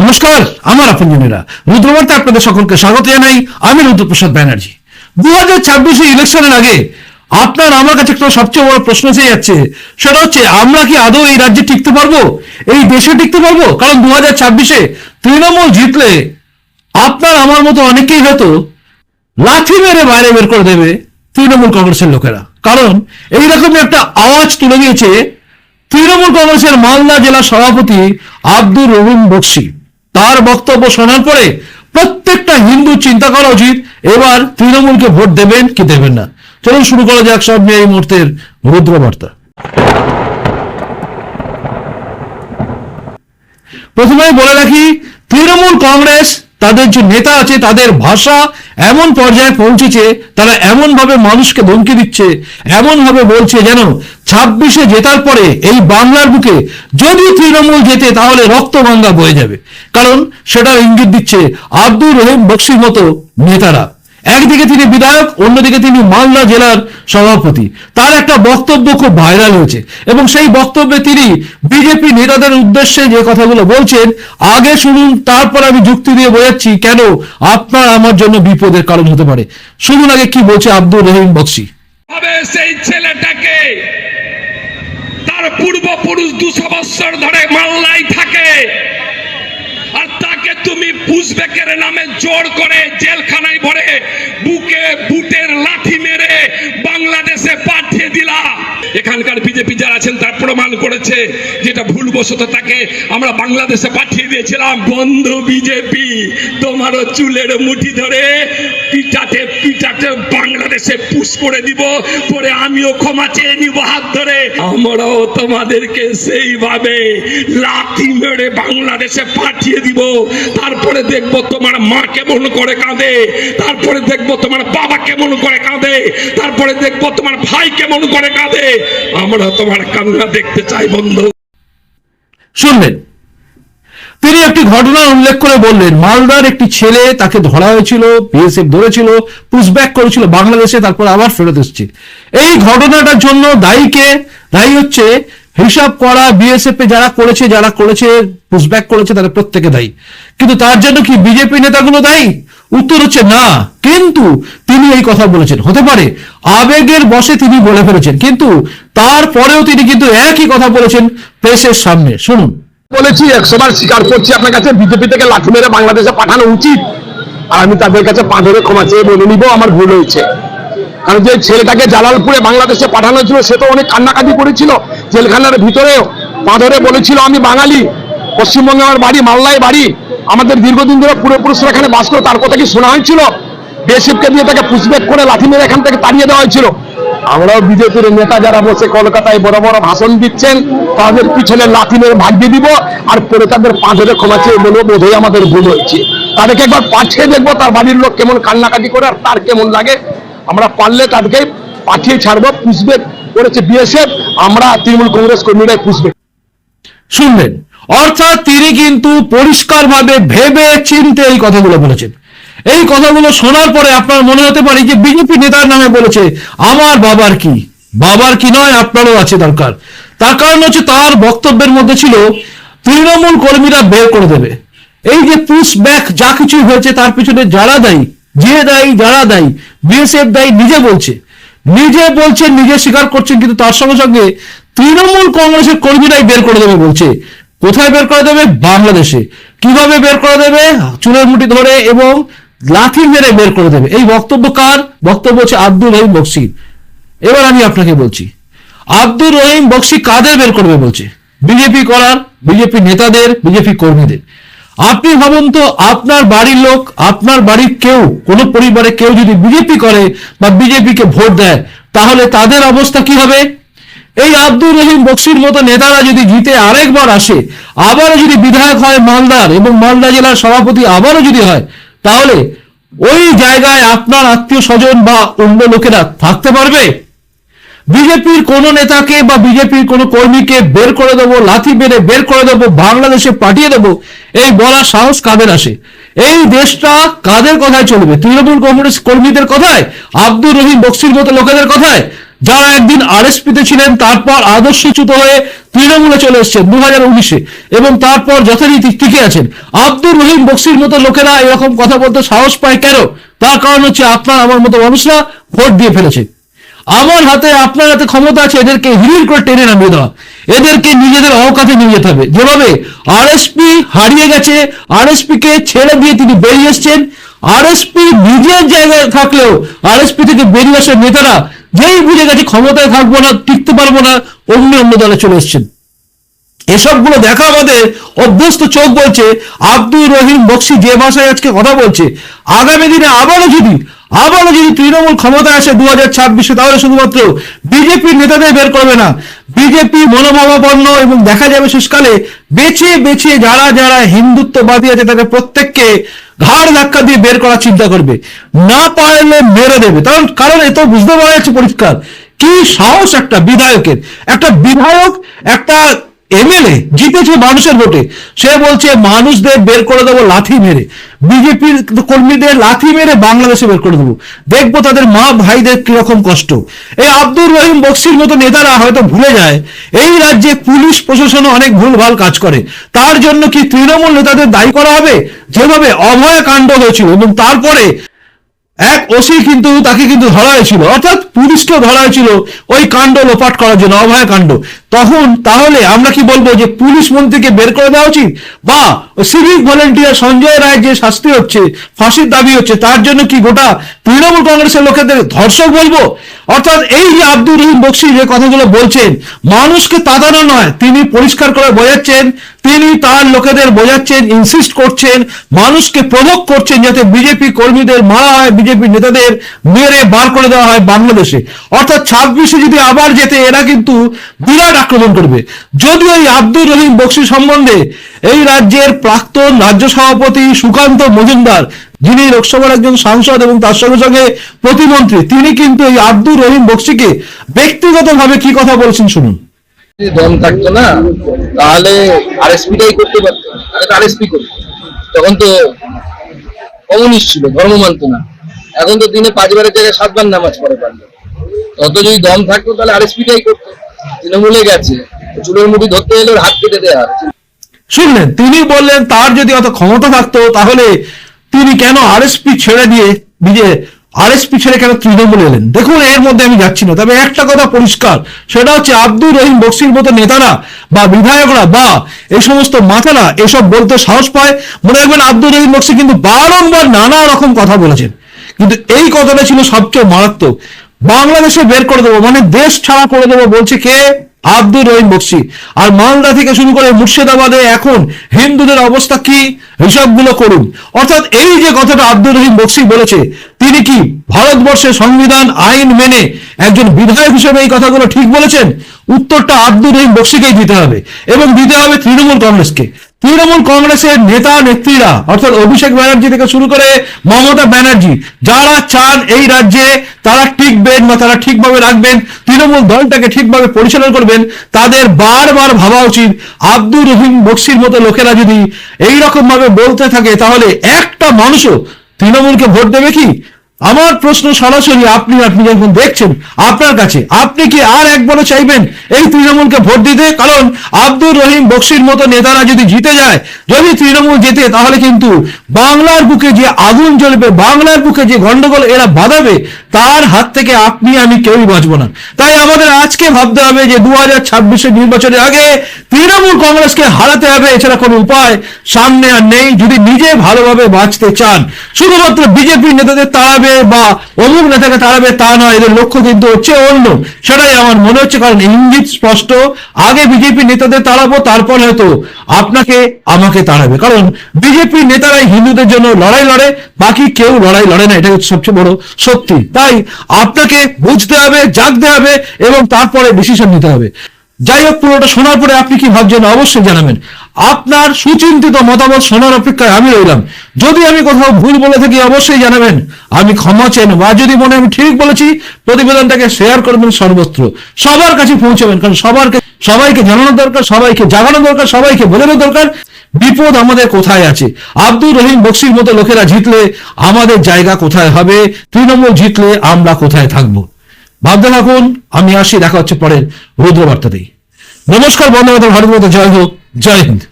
নমস্কার, আমার আপনজনেরা। রুদ্রবার্তা আপনাদের সকলকে স্বাগত জানাই। আমি রুদ্রপ্রসাদ ব্যানার্জি। দু হাজার ছাব্বিশে ইলেকশনের আগে আপনার আমার কাছে একটা সবচেয়ে বড় প্রশ্ন এসে যাচ্ছে। সেটা হচ্ছে, আমরা কি আদৌ এই রাজ্যে টিকতে পারব? এই দেশে টিকতে পারব? কারণ দু হাজার ছাব্বিশে তৃণমূল জিতলে আপনার আমার মতো অনেকেই হয়তো লাঠি মেরে বাইরে বের করে দেবে তৃণমূল কংগ্রেসের লোকেরা। কারণ এইরকম একটা আওয়াজ তুলে দিয়েছে তৃণমূল কংগ্রেসের মালদা জেলা সভাপতি আব্দুর রহিম বক্সি। তার বক্তব্য শোনার পরে প্রত্যেকটা হিন্দু চিন্তা করা উচিত, এবার তৃণমূলকে ভোট দেবেন কি দেবেন না। চলুন শুরু করা যাক, সব নিয়ে এই মুহূর্তের রুদ্রবার্তা। প্রথমে বলে রাখি, তৃণমূল কংগ্রেস তাদের যে নেতা আছে, তাদের ভাষা এমন পর্যায়ে পৌঁছেছে, তারা এমনভাবে মানুষকে ধমকি দিচ্ছে, এমনভাবে বলছে যেন ছাব্বিশে জেতার পরে এই বাংলার বুকে যদি তৃণমূল জেতে তাহলে রক্ত গঙ্গা বয়ে যাবে। কারণ সেটা ইঙ্গিত দিচ্ছে আব্দুর রহিম বক্সির মতো নেতারা। একদিকে তিনি বিধায়ক, অন্যদিকে তিনি মালদা জেলার সভাপতি। তার একটা বক্তব্য খুব ভাইরাল হয়েছে এবং সেই বক্তব্যে তিনি বিজেপি নেতাদের উদ্দেশ্যে যে কথাগুলো বলছেন, আগে শুনুন, তারপর আমি যুক্তি দিয়ে বোঝাচ্ছি কেন আপনার আমার জন্য বিপদের কারণ হতে পারে। শুনুন আগে কি বলছে আব্দুর রহিম বক্সি। সেই ছেলেটাকে তার পূর্বপুরুষ দুশো বৎসর ধরে মাল্লাই থাকে। আর তাকে তুমি নামে জোর করে জেলখানায় ভরে বুকে বুটের লাঠি মেরে বাংলাদেশে পাঠিয়ে দিলা। এখানকার বিজেপি যারা আছেন, তার প্রমাণ করেছে যেটা ভুলবশত তাকে আমরা বাংলাদেশে পাঠিয়ে দিয়েছিলাম। বন্ধ বিজেপি, তোমারও চুলের মুঠি ধরে পিটাতে পিটাতে বাংলাদেশে পুশ করে দিব, পরে আমিও ক্ষমা চেয়ে নিব হাত ধরে। আমরাও তোমাদেরকে সেইভাবে লাঠি মেরে বাংলাদেশে পাঠিয়ে দিব। তারপরে দেখব তোমার মা কেমন করে কাঁদে, তারপরে দেখব তোমার বাবা কেমন করে কাঁদে, তারপরে দেখব তোমার ভাই কেমন করে কাঁদে। আমরা তোমার কান্না দেখতে চাই, বন্ধু। শুনলেন? তিনি একটি ঘটনা উল্লেখ করে বললেন, মালদার একটি ছেলে তাকে ধরা হয়েছিল, বিএসএফ ধরেছিল, পুশব্যাক করেছিল বাংলাদেশে, তারপর আবার ফেরত এসেছে। এই ঘটনাটার জন্য দায়ীকে, দায়ী হচ্ছে হিসাব করা বিএসএফ এ যারা করেছে যারা করেছে, পুশব্যাক করেছে, তারা প্রত্যেকে দায়ী। কিন্তু তার জন্য কি বিজেপি নেতাগুলো দায়ী? উত্তর হচ্ছে না। কিন্তু তিনি এই কথা বলেছেন। হতে পারে, আবেগের বসে তিনি বলে ফেলেছেন, কিন্তু তারপরেও তিনি কিন্তু একই কথা বলেছেন প্রেসের সামনে। শুনুন। বলেছি, একশোবার স্বীকার করছি আপনার কাছে, বিজেপি থেকে লাঠি মেরে বাংলাদেশে পাঠানো উচিত। আর আমি তাদের কাছে পা ধরে ক্ষমা চেয়ে বলে নিব, আমার ভুল হয়েছে। কারণ যে ছেলেটাকে জালালপুরে বাংলাদেশে পাঠানো হয়েছিল, সে তো অনেক কান্নাকাটি করেছিল। জেলখানার ভিতরেও পা ধরে বলেছিল, আমি বাঙালি, পশ্চিমবঙ্গে আমার বাড়ি মাল্লায় বাড়ি। আমাদের দীর্ঘদিন ধরে পূর্বপুরুষরা এখানে বাস করে, তার কথা কি শোনা হয়েছিল? বেশিপকে দিয়ে তাকে পুষবেক করে লাঠি মেরে এখান থেকে তাড়িয়ে দেওয়া হয়েছিল। আমরাও বিজেপির নেতা যারা বসে কলকাতায় বড় বড় ভাষণ দিচ্ছেন, তাদের পিছনে লাথি মেরে ভাগিয়ে দিব আর পরে তাদের পা ধরে ক্ষমা চেয়ে বলব, বোধহয় আমাদের ভুল হয়েছে। তাদেরকে একবার পাঠিয়ে দেখব তার বাড়ির লোক কেমন কান্নাকাটি করে আর তার কেমন লাগে। আমরা পারলে তাদেরকে পাঠিয়ে ছাড়বো, পুষবে করেছে বিএসএফ, আমরা তৃণমূল কংগ্রেস কর্মীরাই পুষবে। শুনলেন? অর্থাৎ তিনি কিন্তু পরিষ্কারভাবে ভেবে চিনতে এই কথাগুলো বলেছেন। এই কথাগুলো শোনার পরে আপনার মনে হতে পারে যে বিজেপি নেতার নামে বলেছে, আমার বাবার কি? বাবার কি নয়, আপনারও আছে দরকার। তার কারণ হচ্ছে তার বক্তব্যের মধ্যে ছিল, তৃণমূল কর্মীরা বের করে দেবে। এই যে পুশ ব্যাক যা কিছু হয়েছে, তার পিছনে যারা দায়ী, যে দায়ী, যারা দায়ী, বিএসএফ দায়ী নিজে বলছে। নিজে বলছেন নিজে স্বীকার করছেন কিন্তু তার সঙ্গে সঙ্গে তৃণমূল কংগ্রেসের কর্মীরাই বের করে দেবে বলছে। কোথায় বের করে দেবে? বাংলাদেশে। কীভাবে বের করে দেবে? চুলের মুঠি ধরে এবং লাঠি মেরে বের করে দেবে। এই বক্তব্য কার? বক্তব্য হচ্ছে আব্দুল রহিম বক্সি। এবার আমি আপনাকে বলছি, আব্দুর রহিম বক্সি কাদের বের করবে বলছে? বিজেপি করার বিজেপি নেতাদের বিজেপি কর্মীদের। আপনি ভাবুন তো, আপনার বাড়ির লোক, আপনার বাড়ির কেউ, কোনো পরিবারে কেউ যদি বিজেপি করে বা বিজেপিকে ভোট দেয়, তাহলে তাদের অবস্থা কি হবে? এই আব্দুর রহিম বক্সির মতো নেতারা যদি জিতে আরেকবার আসে, আবারও যদি বিধায়ক হয় মালদার এবং মালদা জেলার সভাপতি আবারও যদি হয় তাহলে ওই জায়গায় আপনার আত্মীয় স্বজন বা অন্য লোকেরা থাকতে পারবে? বিজেপির কোন নেতাকে বা বিজেপির কোন কর্মীকে বের করে দেবো, লাথি মেরে বের করে দেবো, বাংলাদেশে পাঠিয়ে দেবো, এই বলার সাহস কাদের আসে? এই দেশটা কাদের কথায় চলবে? তৃণমূল কংগ্রেস কর্মীদের কথায়? আব্দুর রহিম বক্সির মতো লোকেদের কথায়? যারা একদিন আরএসপি তে ছিলেন, তারপর আদর্শচ্যুত হয়ে তৃণমূলে চলে এসেছেন দু হাজার উনিশে। এবং তারপর যথারীতি টিকে আছেন। আব্দুর রহিম বক্সির মতো লোকেরা এরকম কথা বলতে সাহস পায় কেন? তার কারণ হচ্ছে আপনার, আমার মতো মানুষরা ভোট দিয়ে ফেলেছে। আমার হাতে, আপনার হাতে ক্ষমতা আছে, এদেরকে হিরির করে টেনে নামিয়ে দেওয়া। এদেরকে নিজেদের অকাতে নিয়ে যেতে হবে। যেভাবে আরএসপি হারিয়ে গেছে, আরএসপি কে ছেড়ে দিয়ে তিনি বেরিয়ে এসছেন, আরএসপি নিজের জায়গায় থাকলেও আরএসপি থেকে বেরিয়ে আসার নেতারা যেই বুঝে গেছে ক্ষমতায় থাকব না, টিকতে পারব না অন্য অন্য দলে চলে এসছেন। এসবগুলো দেখা আমাদের অভ্যস্ত চোখ বলছে আব্দুল রহিম বক্সি যে ভাষায় আজকে কথা বলছে। আগামী দিনে আবারও যদি আবারও যদি তৃণমূল ক্ষমতা আসে দু হাজার ছাব্বিশে, তাহলে শুধুমাত্র বিজেপির নেতাদের বের করবে না। বিজেপি মনোভাবাপন্ন এবং দেখা যাবে শেষকালে বেছে বেছে যারা যারা হিন্দুত্ববাদী আছে, তাদের প্রত্যেককে ঘাড় ধাক্কা দিয়ে বের করার চিন্তা করবে। না পারলে মেরে দেবে। কারণ কারণ এত বুঝতে পারা যাচ্ছে পরিষ্কার। কি সাহস একটা বিধায়কের। একটা বিধায়ক, একটা এমএলএ জিতেছে মানুষের ভোটে। সে বলছে, মানুষদের বের করে দেবো লাথি মেরে। বিজেপির কর্মীদের লাথি মেরে বাংলাদেশে বের করে দেবো। দেখব তাদের মা ভাইদের কীরকম কষ্ট। এই আব্দুর রহিম বক্সির মতো নেতারা হয়তো ভুলে যায়, এই রাজ্যে পুলিশ প্রশাসনও অনেক ভুলভাল কাজ করে। তার জন্য কি তৃণমূল নেতাদের দায়ী করা হবে? যেভাবে অভয় কাণ্ড হয়েছিল এবং তারপরে এক ওসি কিন্তু তাকে কিন্তু ধরা হয়েছিল। অর্থাৎ পুলিশকে ধরা হয়েছিল ওই কাণ্ড লোপাট করার জন্য, অভয় কাণ্ড। তখন তাহলে আমরা কি বলব যে পুলিশ মন্ত্রীকে বের করে দেওয়া উচিত? বা সিভিক ভলেন্টিয়ার সঞ্জয় রায় যে শাস্তি হচ্ছে, ফাঁসির দাবি হচ্ছে, তার জন্য কি গোটা তৃণমূল কংগ্রেসের লোকেদের ধর্ষক বলব? অর্থাৎ এই যে আব্দুর রহিম বক্সি যে কথাগুলো বলছেন, মানুষকে তাদানো নয়, তিনি পরিষ্কার করে বোঝাচ্ছেন, তিনি তার লোকেদের বোঝাচ্ছেন ইনসিস্ট করছেন, মানুষকে প্রভোগ করছেন, যাতে বিজেপি কর্মীদের মারা হয় বিজেপি নেতাদের মেরে বার করে দেওয়া হয় বাংলাদেশে অর্থাৎ ছাব্বিশে যদি আবার যেতে, এরা কিন্তু বিরাট আক্রমণ করবে। যদিও এই আব্দুর রহিম বক্সি সম্বন্ধে এই রাজ্যের প্রাক্তন রাজ্য সভাপতি সুকান্ত মজুমদার, যিনি লোকসভার একজন সাংসদ এবং তার সঙ্গে সঙ্গে প্রতিমন্ত্রী, তিনি কিন্তু এই আব্দুর রহিম বক্সিকে ব্যক্তিগতভাবে কি কথা বলছেন শুনুন। দম থাকতো না, তাহলে আরএসপিটাই করতে পারতো। আরএসপি করতো। তখন তো কমিউনিস্ট ছিল, ধর্ম মানতো না। এখন তো দিনে পাঁচবারের জায়গায় সাতবার নামাজ পড়ে পারল। তত যদি দম থাকতো তাহলে আরএসপিটাই করতো। তৃণমূলে গেছে। চুলের মুঠি ধরতে এলে হাত কেটে দেওয়া শুনলেন, তিনি বললেন, তার যদি অত ক্ষমতা থাকতো, তাহলে তিনি কেন আরএসপি ছেড়ে দিয়ে বিজে আরএসপি ছেড়ে কেন তৃণমূল এলেন? দেখুন, এর মধ্যে আমি যাচ্ছি না। তবে একটা কথা পরিষ্কার, সেটা হচ্ছে আব্দুর রহিম বক্সির মতো নেতারা বা বিধায়করা বা এই সমস্ত মাথারা এসব বলতে সাহস পায়। মনে রাখবেন, আব্দুর রহিম বক্সি কিন্তু বারংবার নানা রকম কথা বলেছেন। কিন্তু এই কথাটা ছিল সবচেয়ে মারাত্মক। বাংলাদেশে বের করে দেবো মানে দেশ ছাড়া করে দেবো বলছে কে? আব্দুর রহিম বক্সি। আর মালদা থেকে শুরু করে মুর্শিদাবাদে এখন হিন্দুদের অবস্থা কি? হিসাবগুলো করুন। অর্থাৎ এই যে কথাটা আব্দুর রহিম বক্সি বলেছে, তিনি কি ভারতবর্ষের সংবিধান, আইন মেনে একজন বিধায়ক হিসেবে এই কথাগুলো ঠিক বলেছেন? উত্তরটা আব্দুর রহিম বক্সিকেই দিতে হবে এবং দিতে হবে তৃণমূল কংগ্রেসকে। তৃণমূল কংগ্রেসের নেতা, নেত্রীরা, অর্থাৎ অভিষেক ব্যানার্জি থেকে শুরু করে মমতা ব্যানার্জি, যারা চান এই রাজ্যে তারা টিকবেন বা তারা ঠিকভাবে রাখবেন তৃণমূল দলটাকে ঠিকভাবে পরিচালনা করবেন, তাদের বারবার ভাবা উচিত, আব্দুর রহিম বক্সির মতো লোকেরা যদি এই রকম ভাবে বলতে থাকে, তাহলে একটা মানুষও তৃণমূলকে ভোট দেবে কি? আমার প্রশ্ন সরাসরি আপনি আপনি যখন দেখছেন আপনার কাছে, আপনি কি আর একবারও চাইবেন এই তৃণমূলকে ভোট দিতে? কারণ আব্দুর রহিম বক্সির মতো নেতারা যদি জিতে যায়, যদি তৃণমূল জেতে, তাহলে কিন্তু বাংলার বুকে যে আগুন জ্বলবে, বাংলার বুকে যে গন্ডগোল এরা বাঁধাবে, তার হাত থেকে আপনি, আমি কেউই বাঁচবো না। তাই আমাদের আজকে ভাবতে হবে যে দু হাজার ছাব্বিশের নির্বাচনের আগে তৃণমূল কংগ্রেসকে হারাতে হবে, এছাড়া কোনো উপায় সামনে আর নেই। যদি নিজে ভালোভাবে বাঁচতে চান, শুধুমাত্র বিজেপি নেতাদের তাড়াবে বা অমুক নেতাকে তাড়াবে তা নয়, এদের লক্ষ্য কিন্তু হচ্ছে অন্য। সেটাই আমার মনে হচ্ছে, কারণ ইঙ্গিত স্পষ্ট। আগে বিজেপি নেতাদের তাড়াবো, তারপর হয়তো আপনাকে, আমাকে তাড়াবে। কারণ বিজেপি নেতারাই হিন্দুদের জন্য লড়াই লড়ে, বাকি কেউ লড়াই লড়ে না এটা হচ্ছে সবচেয়ে বড় সত্যি। তাই আপনাকে বুঝতে হবে, জাগতে হবে, এবং তারপরে ডিসিশন নিতে হবে। যাই হোক, পুরোটা শোনার পরে আপনি কি ভাবছেন? অবশ্যই জানাবেন। আপনার সুচিন্তিত মতামত শোনার অপেক্ষায় আমি রইলাম। যদি আমি কোথাও ভুল বলে থাকি, অবশ্যই জানাবেন। আমি ক্ষমা চেন বা যদি মনে আমি ঠিক বলেছি, প্রতিবেদনটাকে শেয়ার করবেন সর্বত্র। সবার কাছে পৌঁছাবেন, কারণ সবার কা- সবাইকে জানানো দরকার, সবাইকে জাগানো দরকার, সবাইকে বোঝানো দরকার। বিপদ আমাদের কোথায় আছে? আব্দুর রহিম বক্সির মতো লোকেরা জিতলে আমাদের জায়গা কোথায় হবে? তৃণমূল জিতলে আমরা কোথায় থাকব? ভাবতে থাকুন, আমি আসি, দেখা হচ্ছে পরের রুদ্রবার্তাতেই। নমস্কার বন্ধু ভারত জয় হোক, জয় হিন্দ।